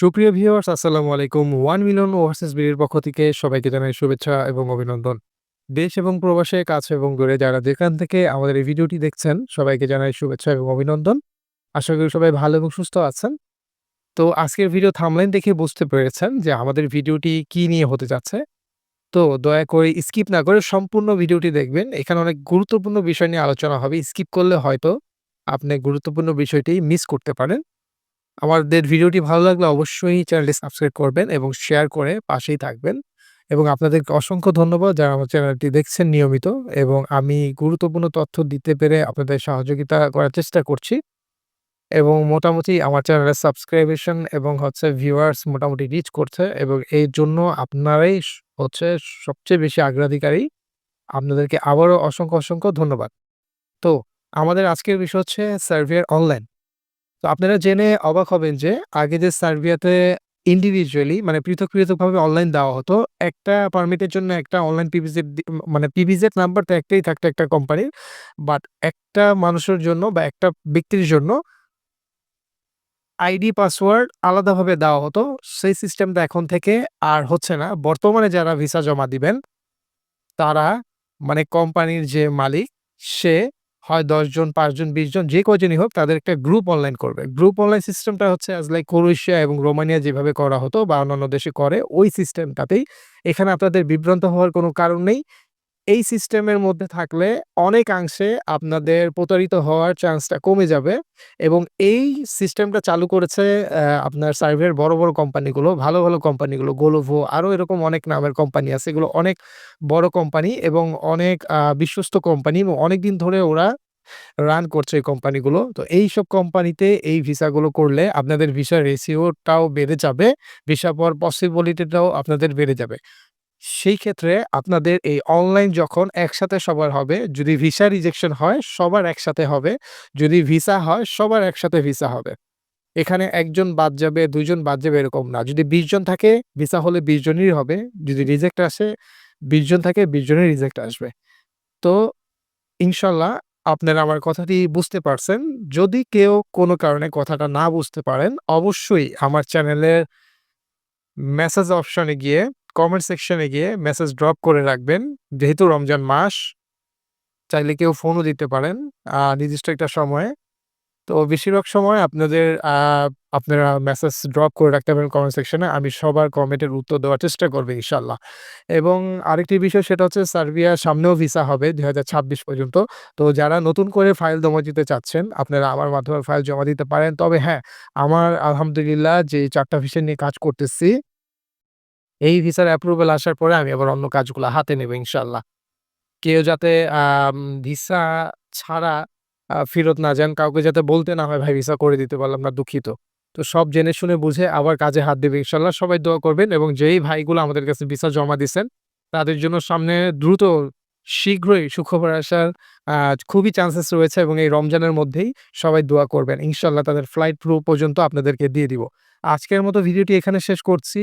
সুপ্রিয় ভিউয়ার্স, আসসালামু আলাইকুম। ওয়ান মিলিয়ন ওভারসিজ বিডির পক্ষ থেকে সবাইকে জানাই শুভেচ্ছা এবং অভিনন্দন। দেশ এবং প্রবাসে কাছে এবং দূরে যারা যেখান থেকে আমাদের এই ভিডিওটি দেখছেন, সবাইকে জানাই শুভেচ্ছা এবং অভিনন্দন। আশা করি সবাই ভালো এবং সুস্থ আছেন। তো আজকের ভিডিও থাম্বনেইল দেখে বুঝতে পেরেছেন যে আমাদের ভিডিওটি কি নিয়ে হতে যাচ্ছে। তো দয়া করে স্কিপ না করে সম্পূর্ণ ভিডিওটি দেখবেন। এখানে অনেক গুরুত্বপূর্ণ বিষয় নিয়ে আলোচনা হবে। স্কিপ করলে হয়তো আপনি গুরুত্বপূর্ণ বিষয়টি মিস করতে পারেন। আমাদের ভিডিওটি ভালো লাগলে অবশ্যই চ্যানেলটি সাবস্ক্রাইব করবেন এবং শেয়ার করে পাশেই থাকবেন। এবং আপনাদেরকে অসংখ্য ধন্যবাদ যারা আমার চ্যানেলটি দেখছেন নিয়মিত এবং আমি গুরুত্বপূর্ণ তথ্য দিতে পেরে আপনাদের সহযোগিতা করার চেষ্টা করছি। এবং মোটামুটি আমার চ্যানেলের সাবস্ক্রিপশন এবং হচ্ছে ভিউয়ার্স মোটামুটি রিচ করছে এবং এই জন্য আপনারাই হচ্ছে সবচেয়ে বেশি অগ্রাধিকারী। আপনাদেরকে আবারও অসংখ্য, অসংখ্য ধন্যবাদ। তো আমাদের আজকের বিষয় হচ্ছে সার্বিয়ার অনলাইন। তো আপনারা জেনে অবাক হবেন যে আগে যে সার্বিয়াতে ইন্ডিভিজুয়ালি মানে পৃথক, পৃথকভাবে অনলাইন দেওয়া হতো। একটা পারমিটের জন্য একটা অনলাইন পিভিজেড মানে পিভিজেড নাম্বার তো একটাই থাকতো একটা কোম্পানির। বাট একটা মানুষের জন্য বা একটা ব্যক্তির জন্য আইডি পাসওয়ার্ড আলাদাভাবে দেওয়া হতো। সেই সিস্টেমটা এখন থেকে আর হচ্ছে না। বর্তমানে যারা ভিসা জমা দিবেন তারা মানে কোম্পানির যে মালিক সে হয় দশজন পাঁচজন বিশ জন, ২০ জন যে কজনই হোক তাদের একটা গ্রুপ অনলাইন করবে। গ্রুপ অনলাইন সিস্টেমটা হচ্ছে অ্যাজ লাইক ক্রোয়েশিয়া এবং রোমানিয়া যেভাবে করা হতো বা অন্যান্য দেশে করে ওই সিস্টেমটাতেই। এখানে আপনাদের বিভ্রান্ত হওয়ার কোনো কারণ নেই। এই সিস্টেমের মধ্যে থাকলে অনেকাংশে আপনাদের প্রতারিত হওয়ার চান্সটা কমে যাবে এবং এই সিস্টেমটা চালু করেছে আপনার সার্ভের বড়, বড় কোম্পানিগুলো, ভালো, ভালো কোম্পানিগুলো। গোলোভো আরও এরকম অনেক নামের কোম্পানি আছে। এগুলো অনেক বড় কোম্পানি এবং অনেক বিশ্বস্ত কোম্পানি এবং অনেকদিন ধরে ওরা রান করছে এই কোম্পানিগুলো। তো এইসব কোম্পানিতে এই ভিসাগুলো করলে আপনাদের ভিসার রেশিওটাও বেড়ে যাবে। ভিসা পাওয়ার পসিবিলিটিটাও আপনাদের বেড়ে যাবে। সেই ক্ষেত্রে আপনাদের এই অনলাইন যখন একসাথে সবার হবে, যদি ভিসা রিজেকশন হয় সবার একসাথে হবে। যদি ভিসা হয় সবার একসাথে ভিসা হবে। এখানে একজন বাদ যাবে, ২ জন বাদ যাবে এরকম না। যদি ২০ জন থাকে ভিসা হলে ২০ জনেরই হবে। যদি রিজেক্ট আসে ২০ জন থাকে ২০ জনের রিজেক্ট আসবে। তো ইনশাল্লাহ আপনারা আমার কথাটি বুঝতে পারছেন। যদি কেউ কোনো কারণে কথাটা না বুঝতে পারেন অবশ্যই আমার চ্যানেলের মেসেজ অপশনে গিয়ে কমেন্ট সেকশনে গিয়ে মেসেজ ড্রপ করে রাখবেন। যেহেতু রমজান মাস চাইলে কেউ ফোনও দিতে পারেন নির্দিষ্ট একটা সময়ে। তো বেশিরভাগ সময় আপনাদের আপনারা মেসেজ ড্রপ করে রাখতে পারেন কমেন্ট সেকশনে। আমি সবার কমেন্টের উত্তর দেওয়ার চেষ্টা করব ইনশাল্লাহ। এবং আরেকটি বিষয় সেটা হচ্ছে সার্বিয়ার সামনেও ভিসা হবে ২০২৬ পর্যন্ত। তো যারা নতুন করে ফাইল জমা দিতে চাচ্ছেন আপনারা আমার মাধ্যমে ফাইল জমা দিতে পারেন। তবে হ্যাঁ, আমার আলহামদুলিল্লাহ যে ৪ টা ভিসা নিয়ে কাজ করতেছি এই ভিসার অ্যাপ্রুভাল আসার পরে আমি আবার অন্য কাজগুলো হাতে নেব ইনশাল্লাহ। কেউ যাতে ভিসা ছাড়া ফেরত না যান, কাউকে যাতে বলতে না হয় ভাই ভিসা করে দিতে পারলাম না দুঃখিত। তো সব জেনে শুনে বুঝে আবার কাজে হাত দেবে ইনশাল্লাহ। সবাই দোয়া করবেন এবং যেই ভাইগুলো আমাদের কাছে ভিসা জমা দিচ্ছেন তাদের জন্য সামনে দ্রুত শীঘ্রই সুখবর আসার খুবই চান্সেস রয়েছে এবং এই রমজানের মধ্যেই সবাই দোয়া করবেন। ইনশাল্লাহ তাদের ফ্লাইট প্রুফ পর্যন্ত আপনাদেরকে দিয়ে দিব। আজকের মতো ভিডিওটি এখানে শেষ করছি।